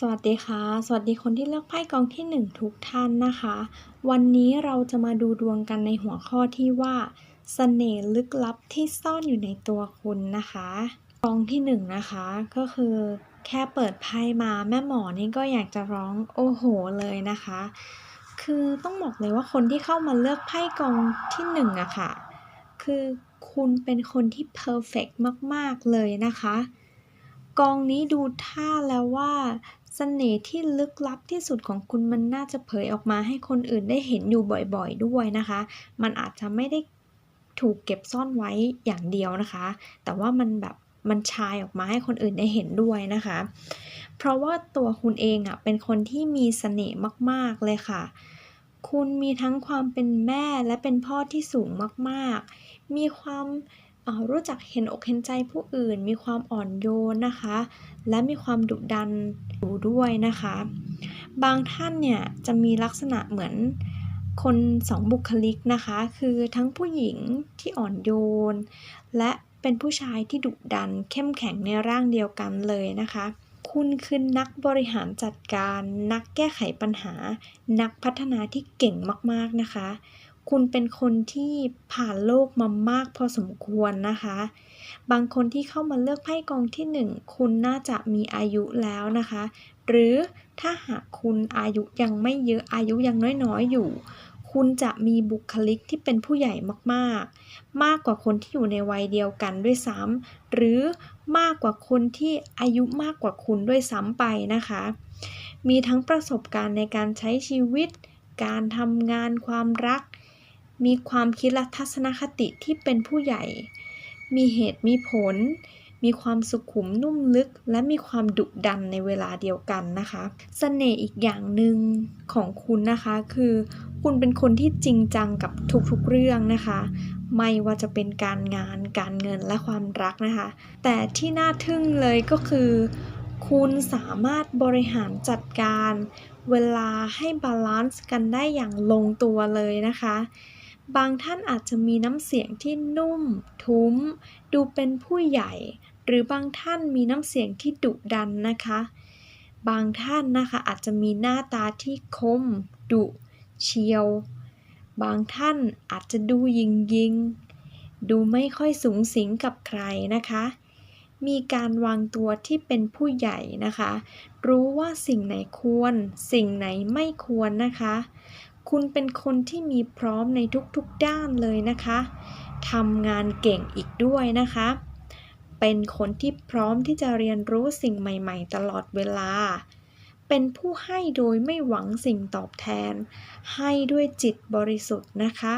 สวัสดีค่ะ สวัสดีคนที่เลือกไพ่กองที่ 1 ทุกท่านนะคะ วันนี้เราจะมาดูดวงกันในหัวข้อที่ว่าเสน่ห์ลึกลับที่ซ่อนอยู่ในตัวคุณนะคะกองที่ 1 นะคะ ก็คือ แค่เปิดไพ่มาแม่หมอนี่ก็อยากจะร้องโอ้โหเลยนะคะ คือต้องบอกเลยว่าคนที่เข้ามาเลือกไพ่กองที่1อะค่ะ คือคุณเป็นคนที่เพอร์เฟกมาก ๆ เลยนะคะกองนี้ดูท่าแล้วว่า เสน่ห์ที่ลึกลับที่สุดของคุณมันน่าจะเผยออกมาให้คนอื่นได้เห็นอยู่บ่อยๆด้วยนะคะ มันอาจจะไม่ได้ถูกเก็บซ่อนไว้อย่างเดียวนะคะ แต่ว่ามันแบบมันชายออกมาให้คนอื่นได้เห็นด้วยนะคะ เพราะว่าตัวคุณเองอะเป็นคนที่มีเสน่ห์มาก ๆ เลยค่ะ คุณมีทั้งความเป็นแม่และเป็นพ่อที่สูงมาก ๆ มีความ รู้จักเห็นอกเห็นใจผู้อื่น มีความอ่อนโยนนะคะ และมีความดุดันอยู่ด้วยนะคะ บางท่านเนี่ยจะมีลักษณะเหมือนคนสองบุคลิกนะคะ คือทั้งผู้หญิงที่อ่อนโยน และเป็นผู้ชายที่ดุดันเข้มแข็งในร่างเดียวกันเลยนะคะ คุณคือนักบริหารจัดการ นักแก้ไขปัญหา นักพัฒนาที่เก่งมากๆนะคะ คุณเป็นคนที่ผ่านโลกมามากพอสมควรนะคะ บางคนที่เข้ามาเลือกไพ่กองที่ 1 คุณน่าจะมีอายุแล้วนะคะ หรือถ้าหากคุณอายุยังไม่เยอะอายุยังน้อยๆอยู่ คุณจะมีบุคลิกที่เป็นผู้ใหญ่มากๆ มากกว่าคนที่อยู่ในวัยเดียวกันด้วยซ้ำหรือมากกว่าคนที่อายุมากกว่าคุณด้วยซ้ำไปนะคะ มีทั้งประสบการณ์ในการใช้ชีวิตการทำงานความรัก มีความคิดและทัศนคติที่เป็นผู้ใหญ่ มีเหตุมีผล มีความสุขุมนุ่มลึก และมีความดุดันในเวลาเดียวกันนะคะเสน่ห์อีกอย่างหนึ่งของคุณนะคะ คือ คุณเป็นคนที่จริงจังกับทุกๆเรื่องนะคะ ไม่ว่าจะเป็นการงาน การเงินและความรักนะคะ แต่ที่น่าทึ่งเลยก็คือ คุณสามารถบริหารจัดการ เวลาให้บาลานซ์กันได้อย่างลงตัวเลยนะคะ บางท่านอาจจะมีน้ำเสียงที่นุ่ม ทุ้ม ดูเป็นผู้ใหญ่ หรือบางท่านมีน้ำเสียงที่ดุดันนะคะ บางท่านนะคะอาจจะมีหน้าตาที่คม ดุเฉียว บางท่านอาจจะดูยิงยิง ดูไม่ค่อยสูงสิงกับใครนะคะ มีการวางตัวที่เป็นผู้ใหญ่นะคะ รู้ว่าสิ่งไหนควร สิ่งไหนไม่ควรนะคะ คุณเป็นคนที่มีพร้อมในทุกๆด้านเลยนะคะทำงานเก่งอีกด้วยนะคะ เป็นคนที่พร้อมที่จะเรียนรู้สิ่งใหม่ๆ ตลอดเวลา เป็นผู้ให้โดยไม่หวังสิ่งตอบแทน ให้ด้วยจิตบริสุทธิ์นะคะ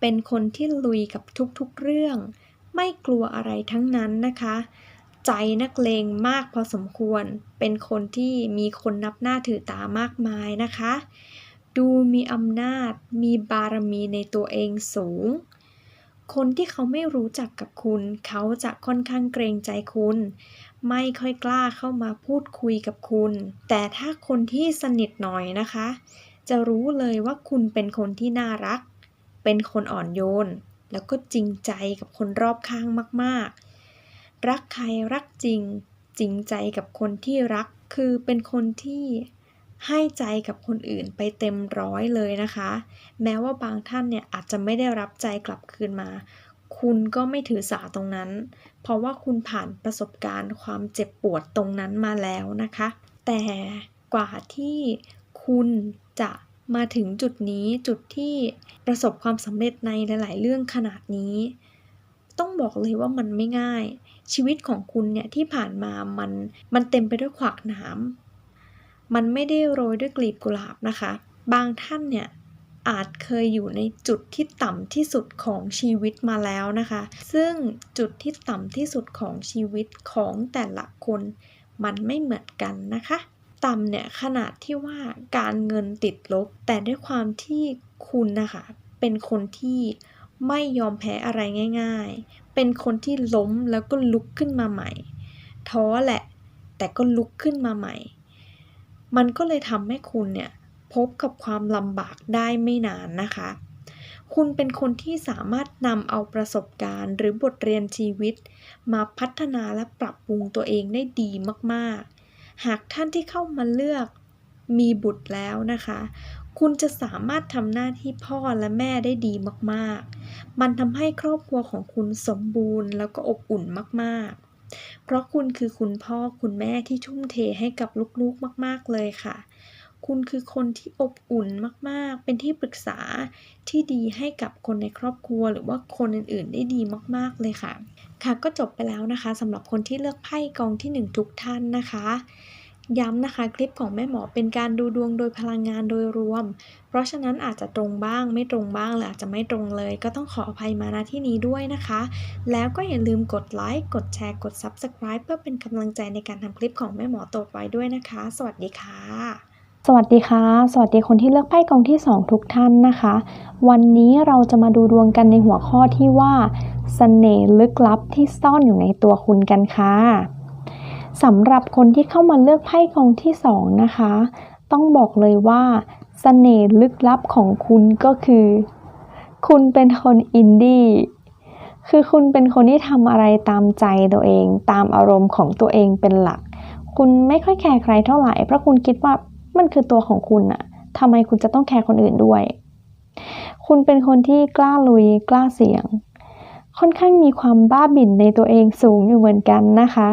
เป็นคนที่ลุยกับทุกๆเรื่อง ไม่กลัวอะไรทั้งนั้นนะคะ ใจนักเลงมากพอสมควร เป็นคนที่มีคนนับหน้าถือตามากมายนะคะ ดูมีอำนาจ มีบารมีในตัวเองสูง คนที่เขาไม่รู้จักกับคุณ เขาจะค่อนข้างเกรงใจคุณ ไม่ค่อยกล้าเข้ามาพูดคุยกับคุณ แต่ถ้าคนที่สนิทหน่อยนะคะ จะรู้เลยว่าคุณเป็นคนที่น่ารัก เป็นคนอ่อนโยน แล้วก็จริงใจกับคนรอบข้างมาก ๆ รักใครรักจริง จริงใจกับคนที่รัก คือเป็นคนที่ ให้ใจกับคนอื่นไปเต็มร้อยเลยนะคะ แม้ว่าบางท่านเนี่ยอาจจะไม่ได้รับใจกลับคืนมา คุณก็ไม่ถือสาตรงนั้น เพราะว่าคุณผ่านประสบการณ์ความเจ็บปวดตรงนั้นมาแล้วนะคะ แต่กว่าที่คุณจะมาถึงจุดนี้จุดที่ประสบความสำเร็จในหลาย ๆ เรื่องขนาดนี้ ต้องบอกเลยว่ามันไม่ง่าย ชีวิตของคุณเนี่ยที่ผ่านมามันมันเต็มไปด้วยขวากหนาม มันไม่ได้โรยด้วยกลีบกุหลาบนะคะ บางท่านเนี่ยอาจเคยอยู่ในจุดที่ต่ำที่สุดของชีวิตมาแล้วนะคะ ซึ่งจุดที่ต่ำที่สุดของชีวิตของแต่ละคนมันไม่เหมือนกันนะคะ ต่ำเนี่ยขนาดที่ว่าการเงินติดลบ แต่ด้วยความที่คุณนะคะ เป็นคนที่ไม่ยอมแพ้อะไรง่าย ๆ เป็นคนที่ล้มแล้วก็ลุกขึ้นมาใหม่ ท้อแหละ แต่ก็ลุกขึ้นมาใหม่ มันก็เลยทำให้คุณเนี่ยพบกับความลำบากได้ไม่นานนะคะ คุณเป็นคนที่สามารถนำเอาประสบการณ์หรือบทเรียนชีวิต มาพัฒนาและปรับปรุงตัวเองได้ดีมากๆ หากท่านที่เข้ามาเลือกมีบุตรแล้วนะคะ คุณจะสามารถทำหน้าที่พ่อและแม่ได้ดีมากๆ มันทำให้ครอบครัวของคุณสมบูรณ์แล้วก็อบอุ่นมากๆ เพราะคุณคือคุณพ่อคุณแม่ที่ทุ่มเทให้กับลูกๆมาก ๆ เลยค่ะ คุณคือคนที่อบอุ่นมากๆ เป็นที่ปรึกษาที่ดีให้กับคนในครอบครัว หรือว่าคนอื่นๆ ได้ดีมากๆเลยค่ะ ค่ะก็จบไปแล้วนะคะสำหรับคนที่เลือกไพ่กองที่หนึ่งทุกท่านนะคะ ย้ำนะคะคลิปของแม่หมอเป็นการดูดวงโดยพลังงานโดยรวม เพราะฉะนั้นอาจจะตรงบ้างไม่ตรงบ้างหรืออาจจะไม่ตรงเลย ก็ต้องขออภัยมาณที่นี้ด้วยนะคะ แล้วก็อย่าลืมกดไลค์กดแชร์กด Subscribe เพื่อเป็นกำลังใจในการทำคลิปของแม่หมอตดไว้ด้วยนะคะ สวัสดีค่ะสวัสดีค่ะ สวัสดีคนที่เลือกไพ่กองที่ 2 ทุกท่านนะคะ วันนี้เราจะมาดูดวงกันในหัวข้อที่ว่าเสน่ห์ลึกลับที่ซ่อนอยู่ในตัวคุณกันค่ะ สำหรับคนที่เข้ามาเลือกไพ่กองที่2นะคะ ต้องบอกเลยว่าเสน่ห์ลึกลับของคุณก็คือ คุณเป็นคนอินดี้คือคุณเป็นคนที่ทำอะไรตามใจตัวเอง ตามอารมณ์ของตัวเองเป็นหลัก คุณไม่ค่อยแคร์ใครเท่าไหร่เพราะคุณคิดว่ามันคือตัวของคุณอะทำไมคุณจะต้องแคร์คนอื่นด้วย คุณเป็นคนที่กล้าลุยกล้าเสี่ยง ค่อนข้างมีความบ้าบิ่นในตัวเองสูงอยู่เหมือนกันนะคะ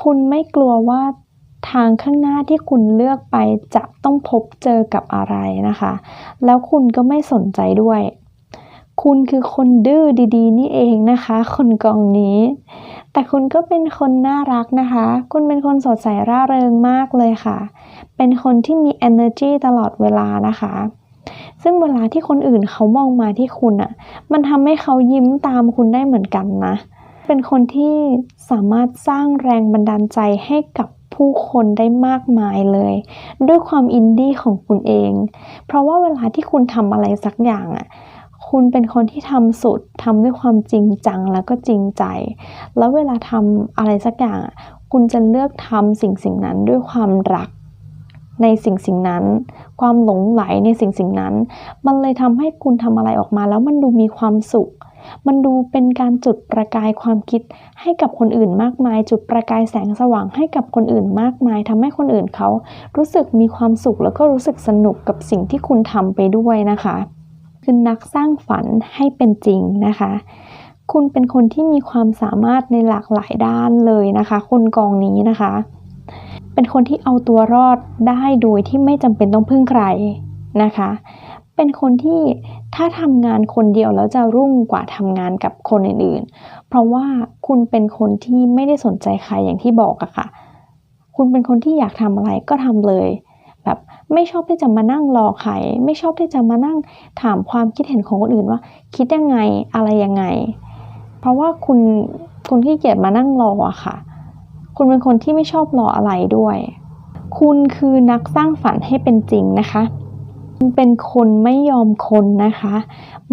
คุณไม่กลัวว่าทางข้างหน้าที่คุณเลือกไปจะต้องพบเจอกับอะไรนะคะ แล้วคุณก็ไม่สนใจด้วย คุณคือคนดื้อดีๆ นี่เองนะคะ คนกองนี้ แต่คุณก็เป็นคนน่ารักนะคะ คุณเป็นคนสดใสร่าเริงมากเลยค่ะ เป็นคนที่มี energy ตลอดเวลานะคะ ซึ่งเวลาที่คนอื่นเขามองมาที่คุณอะ่ะ มันทำให้เขายิ้มตามคุณได้เหมือนกันนะ เป็นคนที่สามารถสร้างแรงบันดาลใจให้กับผู้คนได้มากมายเลย ด้วยความอินดี้ของคุณเอง เพราะว่าเวลาที่คุณทำอะไรสักอย่างอะคุณเป็นคนที่ทำสุดทำด้วยความจริงจังแล้วก็จริงใจ แล้วเวลาทำอะไรสักอย่างอะคุณจะเลือกทำสิ่งสิ่งนั้นด้วยความรักในสิ่งสิ่งนั้น ความหลงไหลในสิ่งสิ่งนั้น มันเลยทำให้คุณทำอะไรออกมา แล้วมันดูมีความสุข มันดูเป็นการจุดประกายความคิดให้กับคนอื่นมากมาย จุดประกายแสงสว่างให้กับคนอื่นมากมายทำให้คนอื่นเขารู้สึกมีความสุขแล้วก็รู้สึกสนุกกับสิ่งที่คุณทำไปด้วยนะคะคือนักสร้างฝันให้เป็นจริงนะคะ คุณเป็นคนที่มีความสามารถในหลากหลายด้านเลยนะคะ คนกองนี้นะคะ เป็นคนที่เอาตัวรอดได้โดยที่ไม่จำเป็นต้องพึ่งใครนะคะ เป็นคนที่ถ้าทำงานคนเดียวแล้วจะรุ่งกว่าทำงานกับคนอื่นๆ เพราะว่าคุณเป็นคนที่ไม่ได้สนใจใครอย่างที่บอกอะค่ะ คุณเป็นคนที่อยากทำอะไรก็ทำเลย แบบไม่ชอบที่จะมานั่งรอใคร ไม่ชอบที่จะมานั่งถามความคิดเห็นของคนอื่นว่า คิดยังไงอะไรยังไง เพราะว่าคุณคุณขี้เกียจมานั่งรออะค่ะ คุณเป็นคนที่ไม่ชอบรออะไรด้วย คุณคือนักสร้างฝันให้เป็นจริงนะคะ เป็นคนไม่ยอมคนนะคะ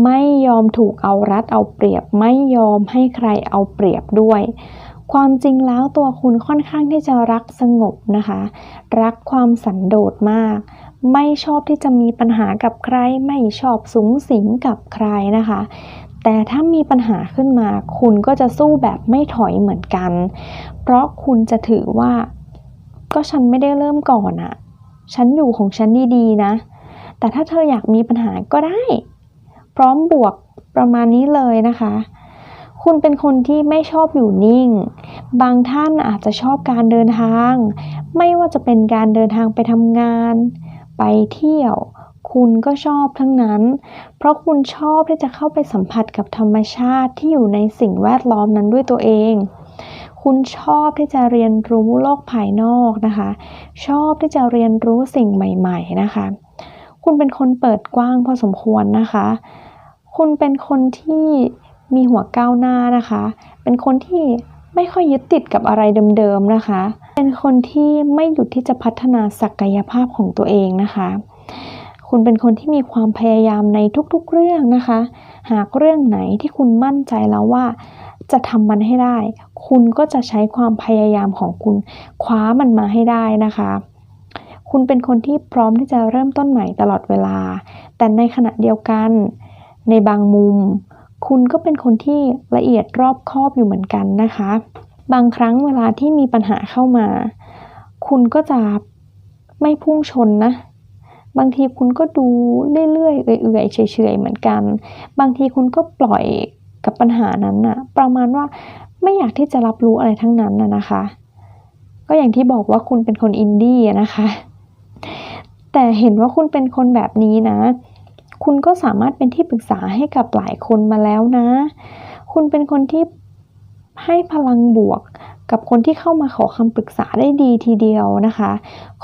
ไม่ยอมถูกเอารัดเอาเปรียบ ไม่ยอมให้ใครเอาเปรียบด้วย ความจริงแล้วตัวคุณค่อนข้างที่จะรักสงบนะคะ รักความสันโดษมาก ไม่ชอบที่จะมีปัญหากับใคร ไม่ชอบสูงสิงกับใครนะคะ แต่ถ้ามีปัญหาขึ้นมา คุณก็จะสู้แบบไม่ถอยเหมือนกัน เพราะคุณจะถือว่า ก็ฉันไม่ได้เริ่มก่อนอะฉันอยู่ของฉันดีๆนะ แต่ถ้าเธออยากมีปัญหาก็ได้ พร้อมบวกประมาณนี้เลยนะคะ คุณเป็นคนที่ไม่ชอบอยู่นิ่ง บางท่านอาจจะชอบการเดินทาง ไม่ว่าจะเป็นการเดินทางไปทำงาน ไปเที่ยวคุณก็ชอบทั้งนั้น เพราะคุณชอบที่จะเข้าไปสัมผัสกับธรรมชาติที่อยู่ในสิ่งแวดล้อมนั้นด้วยตัวเอง คุณชอบที่จะเรียนรู้โลกภายนอกนะคะ ชอบที่จะเรียนรู้สิ่งใหม่ ๆ นะคะ คุณเป็นคนเปิดกว้างพอสมควรนะคะ คุณเป็นคนที่มีหัวก้าวหน้านะคะ เป็นคนที่ไม่ค่อยยึดติดกับอะไรเดิมๆนะคะ เป็นคนที่ไม่หยุดที่จะพัฒนาศักยภาพของตัวเองนะคะ คุณเป็นคนที่มีความพยายามในทุกๆเรื่องนะคะ หากเรื่องไหนที่คุณมั่นใจแล้วว่าจะทำมันให้ได้ คุณก็จะใช้ความพยายามของคุณคว้ามันมาให้ได้นะคะ คุณเป็นคนที่พร้อมที่จะเริ่มต้นใหม่ตลอดเวลา แต่ในขณะเดียวกัน ในบางมุม คุณก็เป็นคนที่ละเอียดรอบคอบอยู่เหมือนกันนะคะ บางครั้งเวลาที่มีปัญหาเข้ามา คุณก็จะไม่พุ่งชนนะ บางทีคุณก็ดูเรื่อยๆ เอื่อยๆ เฉยๆ เหมือนกัน บางทีคุณก็ปล่อยกับปัญหานั้นน่ะประมาณว่าไม่อยากที่จะรับรู้อะไรทั้งนั้นนะนะคะ ก็อย่างที่บอกว่าคุณเป็นคนอินดี้นะคะ แต่เห็นว่าคุณเป็นคนแบบนี้นะ คุณก็สามารถเป็นที่ปรึกษาให้กับหลายคนมาแล้วนะ คุณเป็นคนที่ให้พลังบวกกับคนที่เข้ามาขอคำปรึกษาได้ดีทีเดียวนะคะ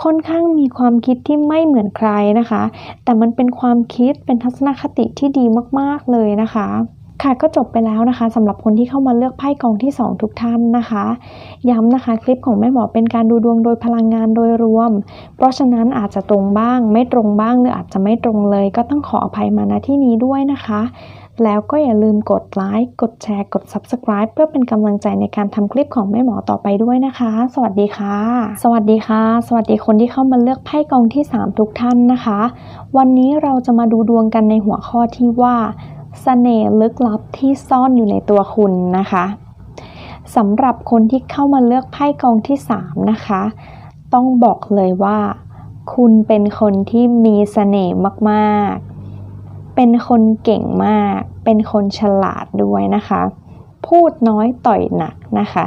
ค่อนข้างมีความคิดที่ไม่เหมือนใครนะคะ แต่มันเป็นความคิดเป็นทัศนคติที่ดีมาก ๆ เลยนะคะ ค่ะก็จบไปแล้วนะคะสำหรับคนที่เข้ามาเลือกไพ่กองที่ 2 ทุกท่านนะคะ ย้ำนะคะคลิปของแม่หมอเป็นการดูดวงโดยพลังงานโดยรวม เพราะฉะนั้นอาจจะตรงบ้าง ไม่ตรงบ้างหรืออาจจะไม่ตรงเลย ก็ต้องขออภัยมาณที่นี้ด้วยนะคะ แล้วก็อย่าลืมกดไลค์กดแชร์กด Subscribe เพื่อเป็นกำลังใจในการทำคลิปของแม่หมอต่อไปด้วยนะคะ สวัสดีค่ะ สวัสดีค่ะ สวัสดีคนที่เข้ามาเลือกไพ่กองที่ 3 ทุกท่านนะคะ วันนี้เราจะมาดูดวงกันในหัวข้อที่ว่า เสน่ห์ลึกลับที่ซ่อนอยู่ในตัวคุณนะคะสำหรับคนที่เข้ามาเลือกไพ่กองที่ 3 นะคะ ต้องบอกเลยว่า คุณเป็นคนที่มีเสน่ห์มากๆ เป็นคนเก่งมาก เป็นคนฉลาดด้วยนะคะ พูดน้อยต่อยหนักนะคะ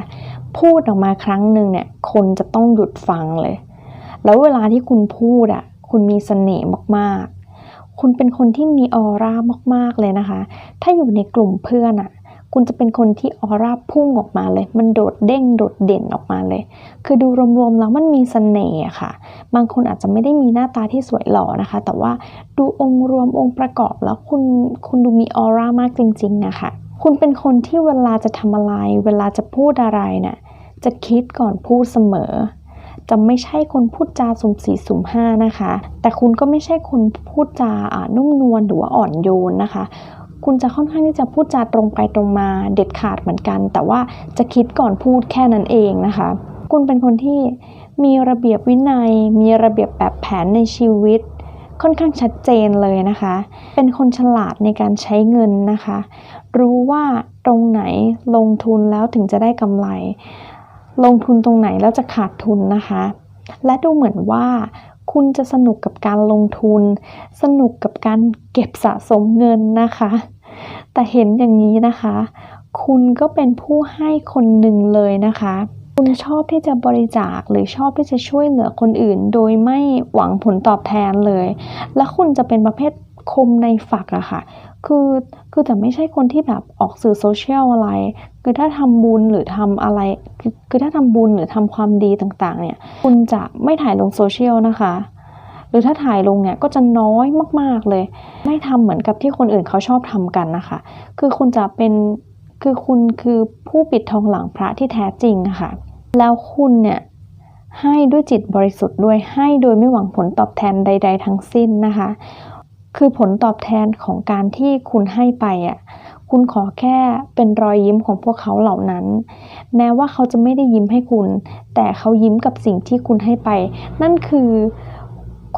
พูดออกมาครั้งหนึ่งเนี่ย คนจะต้องหยุดฟังเลย แล้วเวลาที่คุณพูดอะ คุณมีเสน่ห์มากๆ คุณเป็นคนที่มีออร่ามากๆเลยนะคะ ถ้าอยู่ในกลุ่มเพื่อนอะ คุณจะเป็นคนที่ออร่าพุ่งออกมาเลย มันโดดเด้งโดดเด่นออกมาเลย คือดูรวมๆแล้วมันมีเสน่ห์อะค่ะ บางคนอาจจะไม่ได้มีหน้าตาที่สวยหล่อนะคะ แต่ว่าดูองค์รวมองค์ประกอบแล้วคุณคุณดูมีออร่ามากจริง ๆ นะคะ คุณเป็นคนที่เวลาจะทำอะไร เวลาจะพูดอะไรเนี่ยจะคิดก่อนพูดเสมอ จะไม่ใช่คนพูดจาสุ่มสี่สุ่มห้านะคะ แต่คุณก็ไม่ใช่คนพูดจาอ่านุ่มนวลหรือว่าอ่อนโยนนะคะ คุณจะค่อนข้างที่จะพูดจาตรงไปตรงมาเด็ดขาดเหมือนกัน แต่ว่าจะคิดก่อนพูดแค่นั้นเองนะคะ คุณเป็นคนที่มีระเบียบวินัย มีระเบียบแบบแผนในชีวิตค่อนข้างชัดเจนเลยนะคะ เป็นคนฉลาดในการใช้เงินนะคะ รู้ว่าตรงไหนลงทุนแล้วถึงจะได้กำไร ลงทุนตรงไหนแล้วจะขาดทุนนะคะ และดูเหมือนว่าคุณจะสนุกกับการลงทุน สนุกกับการเก็บสะสมเงินนะคะ แต่เห็นอย่างนี้นะคะ คุณก็เป็นผู้ให้คนหนึ่งเลยนะคะ คุณชอบที่จะบริจาคหรือชอบที่จะช่วยเหลือคนอื่น โดยไม่หวังผลตอบแทนเลย และคุณจะเป็นประเภทคมในฝักอะค่ะ คือ คือจะไม่ใช่คนที่แบบออกสื่อโซเชียลอะไร คือถ้าทำบุญหรือทำอะไร คือถ้าทำบุญหรือทำความดีต่างๆ เนี่ย คุณจะไม่ถ่ายลงโซเชียลนะคะ หรือถ้าถ่ายลงเนี่ยก็จะน้อยมากๆเลย ไม่ทำเหมือนกับที่คนอื่นเขาชอบทำกันนะคะ คือคุณจะเป็น คือคุณคือผู้ปิดทองหลังพระที่แท้จริงะค่ะ แล้วคุณเนี่ยให้ด้วยจิตบริสุทธิ์ด้วยให้โดยไม่หวังผลตอบแทนใด ๆ ทั้งสิ้นนะคะ คือผลตอบแทนของการที่คุณให้ไปอะ คุณขอแค่เป็นรอยยิ้มของพวกเขาเหล่านั้น แม้ว่าเขาจะไม่ได้ยิ้มให้คุณ แต่เขายิ้มกับสิ่งที่คุณให้ไป นั่นคือ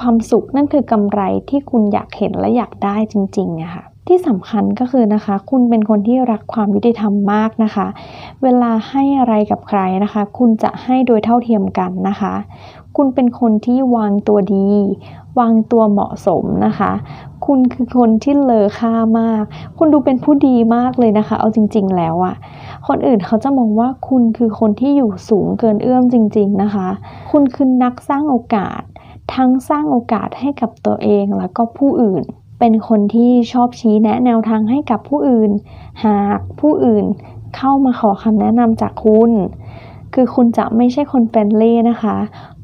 ความสุขนั่นคือกำไรที่คุณอยากเห็นและอยากได้จริงๆอะค่ะ ที่สำคัญก็คือนะคะ คุณเป็นคนที่รักความยุติธรรมมากนะคะ เวลาให้อะไรกับใครนะคะ คุณจะให้โดยเท่าเทียมกันนะคะ คุณเป็นคนที่วางตัวดี วางตัวเหมาะสมนะคะ คุณคือคนที่เลอค่ามาก คุณดูเป็นผู้ดีมากเลยนะคะ เอาจริง ๆ แล้วอะคนอื่นเขาจะมองว่าคุณคือคนที่อยู่สูงเกินเอื้อมจริง ๆนะคะ คุณคือนักสร้างโอกาส ทั้งสร้างโอกาสให้กับตัวเองแล้วก็ผู้อื่น เป็นคนที่ชอบชี้แนะแนวทางให้กับผู้อื่น หากผู้อื่นเข้ามาขอคำแนะนำจากคุณ คือคุณจะไม่ใช่คนเฟรนลี่นะคะ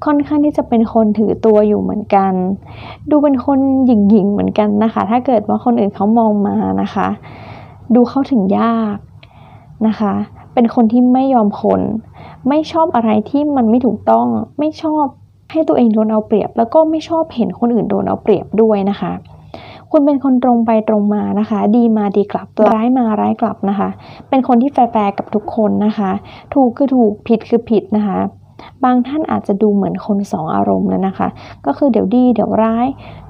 ค่อนข้างที่จะเป็นคนถือตัวอยู่เหมือนกัน ดูเป็นคนหยิ่งๆเหมือนกันนะคะ ถ้าเกิดว่าคนอื่นเขามองมานะคะ ดูเข้าถึงยากนะคะ เป็นคนที่ไม่ยอมคน ไม่ชอบอะไรที่มันไม่ถูกต้อง ไม่ชอบให้ตัวเองโดนเอาเปรียบ แล้วก็ไม่ชอบเห็นคนอื่นโดนเอาเปรียบด้วยนะคะ คุณเป็นคนตรงไปตรงมานะคะ ดีมาดีกลับ ร้ายมาร้ายกลับนะคะ เป็นคนที่แฟร์ๆกับทุกคนนะคะ ถูกคือถูกผิดคือผิดนะคะ บางท่านอาจจะดูเหมือนคนสองอารมณ์เลยนะคะ ก็คือเดี๋ยวดีเดี๋ยวร้าย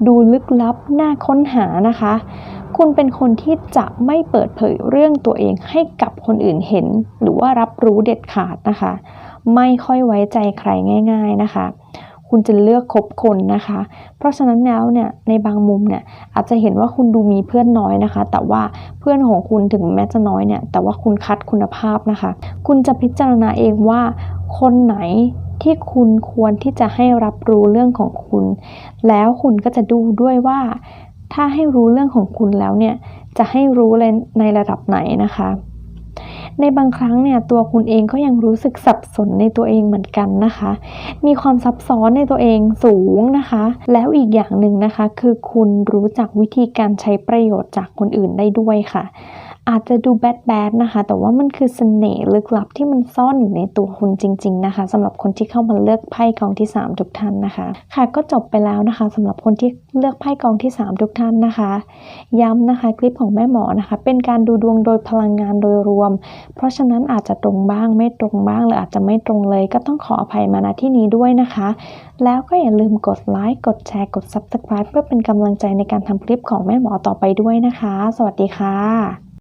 ดูลึกลับน่าค้นหานะคะ คุณเป็นคนที่จะไม่เปิดเผยเรื่องตัวเองให้กับคนอื่นเห็น หรือว่ารับรู้เด็ดขาดนะคะ ไม่ค่อยไว้ใจใครง่าย ๆนะคะ คุณจะเลือกคบคนนะคะ เพราะฉะนั้นแล้วเนี่ยในบางมุมเนี่ยอาจจะเห็นว่าคุณดูมีเพื่อนน้อยนะคะ แต่ว่าเพื่อนของคุณถึงแม้จะน้อยเนี่ยแต่ว่าคุณคัดคุณภาพนะคะ คุณจะพิจารณาเองว่าคนไหนที่คุณควรที่จะให้รับรู้เรื่องของคุณ แล้วคุณก็จะดูด้วยว่าถ้าให้รู้เรื่องของคุณแล้วเนี่ยจะให้รู้ในระดับไหนนะคะ ในบางครั้งเนี่ยตัวคุณเองก็ยังรู้สึกสับสนในตัวเองเหมือนกันนะคะ มีความซับซ้อนในตัวเองสูงนะคะ แล้วอีกอย่างหนึ่งนะคะ คือคุณรู้จักวิธีการใช้ประโยชน์จากคนอื่นได้ด้วยค่ะ อาจจะดูแบดแบดนะคะ แต่ว่ามันคือเสน่ห์ลึกลับที่มันซ่อนอยู่ในตัวคุณจริง ๆ นะคะสำหรับคนที่เข้ามาเลือกไพ่กองที่ 3 ทุกท่านนะคะ ค่ะก็จบไปแล้วนะคะสำหรับคนที่เลือกไพ่กองที่ 3 ทุกท่านนะคะ ย้ำนะคะคลิปของแม่หมอนะคะ เป็นการดูดวงโดยพลังงานโดยรวม เพราะฉะนั้นอาจจะตรงบ้างไม่ตรงบ้างหรืออาจจะไม่ตรงเลย ก็ต้องขออภัยมาณที่นี้ด้วยนะคะ แล้วก็อย่าลืมกดไลค์กดแชร์กด Subscribe เพื่อเป็นกำลังใจในการทำคลิปของแม่หมอต่อไปด้วยนะคะ สวัสดีค่ะ